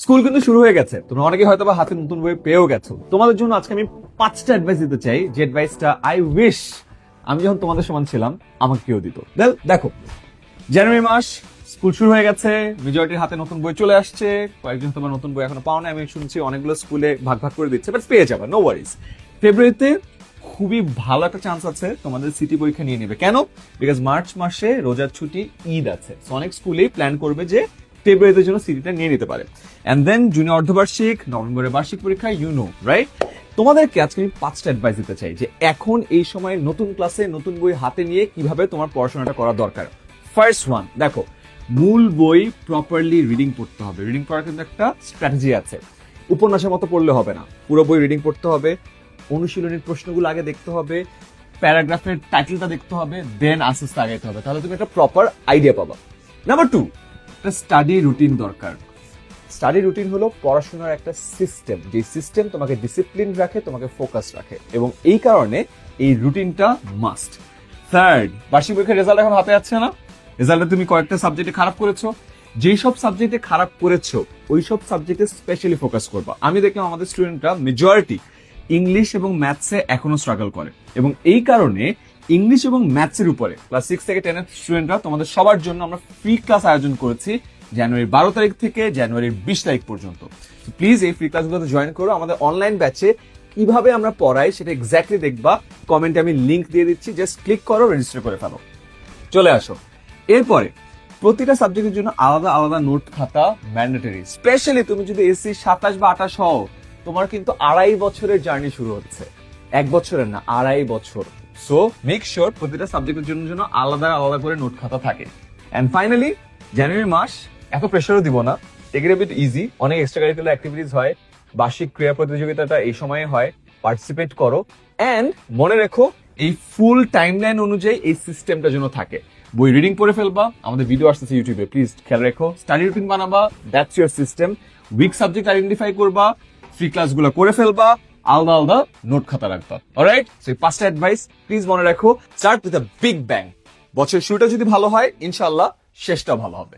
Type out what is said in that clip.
School কিন্তু শুরু হয়ে গেছে। তোমরা অনেকে হয়তো বা হাতে নতুন বই পেয়েও গেছো। তোমাদের জন্য আজকে আমি পাঁচটা অ্যাডভাইস দিতে চাই, যে অ্যাডভাইসটা আই উইশ আমি যখন তোমাদের সমান ছিলাম আমাকে কেউ দিত দেখো, জানুয়ারি মাস, স্কুল শুরু হয়ে গেছে মেজরিটির হাতে নতুন বই চলে আসছে, কয়েকজন তোমার নতুন বই এখনও পাও না আমি শুনছি অনেকগুলো স্কুলে ভাগ ভাগ করে দিচ্ছে বাট পেয়ে যাবে নো ওয়ারিজ ফেব্রুয়ারিতে খুবই ভালো একটা চান্স আছে তোমাদের সিটি পরীক্ষা নিয়ে নেবে। কেন? বিকজ মার্চ মাসে রোজার ছুটি, ঈদ আছে। অনেক স্কুলেই প্ল্যান করবে যে ফেব্রুয়ারিতে জন্য সিটিটা নিয়ে নিতে পারে। অ্যান্ড দেন জুনিয়র অর্ধবার্ষিক, নভেম্বরের বার্ষিক পরীক্ষা ইউ নো রাইট তোমাদেরকে আজকে আমি পাঁচটা অ্যাডভাইস দিতে চাই যে এখন এই সময় নতুন ক্লাসে নতুন বই হাতে নিয়ে কীভাবে তোমার পড়াশোনাটা করা দরকার। ফার্স্ট ওয়ান দেখো, মূল বই প্রপারলি রিডিং পড়তে হবে। রিডিং পড়ার কিন্তু একটা স্ট্র্যাটেজি আছে। উপন্যাসের মতো পড়লে হবে না। পুরো বই রিডিং পড়তে হবে। অনুশীলনের প্রশ্নগুলো আগে দেখতে হবে। প্যারাগ্রাফের টাইটেলটা দেখতে হবে। দেন আস্তে আস্তে আগাইতে হবে। তাহলে তুমি একটা প্রপার আইডিয়া পাবা। নাম্বার টু একটা স্টাডি রুটিন দরকার। স্টাডি রুটিন হলো পড়াশোনার একটা সিস্টেম যে সিস্টেম তোমাকে ডিসিপ্লিন রাখে, তোমাকে ফোকাস রাখে। এবং এই কারণে এই রুটিনটা মাস্ট থার্ড বার্ষিক পরীক্ষার রেজাল্ট এখন হাতে আছে না। রেজাল্টে তুমি কয়েকটা সাবজেক্টে খারাপ করেছ। যেই সব সাবজেক্টে খারাপ করেছ, ওই সব সাবজেক্টে স্পেশালি ফোকাস করবা। আমি দেখলাম আমাদের স্টুডেন্টরা মেজরিটি ইংলিশ এবং ম্যাথসে এখনও স্ট্রাগল করে। এবং এই কারণে ইংলিশ এবং ম্যাথসের উপরে। ক্লাস সিক্স থেকে টেনের স্টুডেন্টরা তোমাদের সবার জন্য আমরা ফ্রি ক্লাস আয়োজন করেছি জানুয়ারির বারো তারিখ থেকে জানুয়ারির বিশ তারিখ পর্যন্ত। প্লিজ এই ফ্রি ক্লাসগুলোতে জয়েন করো। আমাদের অনলাইন ব্যাচে কীভাবে আমরা পড়াই সেটা এক্স্যাক্টলি দেখবা। কমেন্টে আমি লিঙ্ক দিয়ে দিচ্ছি। জাস্ট ক্লিক করো রেজিস্টার করে ফেলো। চলে আসো। এরপরে প্রতিটা সাবজেক্টের জন্য আলাদা আলাদা নোট খাতা ম্যান্ডেটরি স্পেশালি তুমি যদি এসি সাতাশ বা আঠাশ হও, তোমার কিন্তু আড়াই বছরের জার্নি শুরু হচ্ছে। এক বছরের না, আড়াই বছর। সো মেক শিওর প্রতিটা সাবজেক্টের জন্য যেন আলাদা আলাদা করে নোট খাতা থাকে। অ্যান্ড ফাইনালি জানুয়ারি মাস এত প্রেশারও দিব না। টেক ইট বিট ইজি অনেক এক্সট্রা কারিকুলার অ্যাক্টিভিটিস হয়। বার্ষিক ক্রীড়া প্রতিযোগিতাটা এই সময়ে হয়। পার্টিসিপেট করো। অ্যান্ড মনে রেখো, এই ফুল টাইমলাইন অনুযায়ী এই সিস্টেমটা যেন থাকে। বই রিডিং পড়ে ফেলবা। আমাদের ভিডিও আসতেছে ইউটিউবে প্লিজ খেয়াল রেখো। Study routine বানাবা। That's your system week subject identify করবা। ফ্রি ক্লাসগুলো করে ফেলবা। আলাদা আলাদা নোট খাতা রাখবা অলরাইট সো এই পাঁচটা অ্যাডভাইস প্লিজ মনে রাখো start with a big bang বছরের শুরুটা যদি ভালো হয় ইনশাল্লাহ শেষটা ভালো হবে।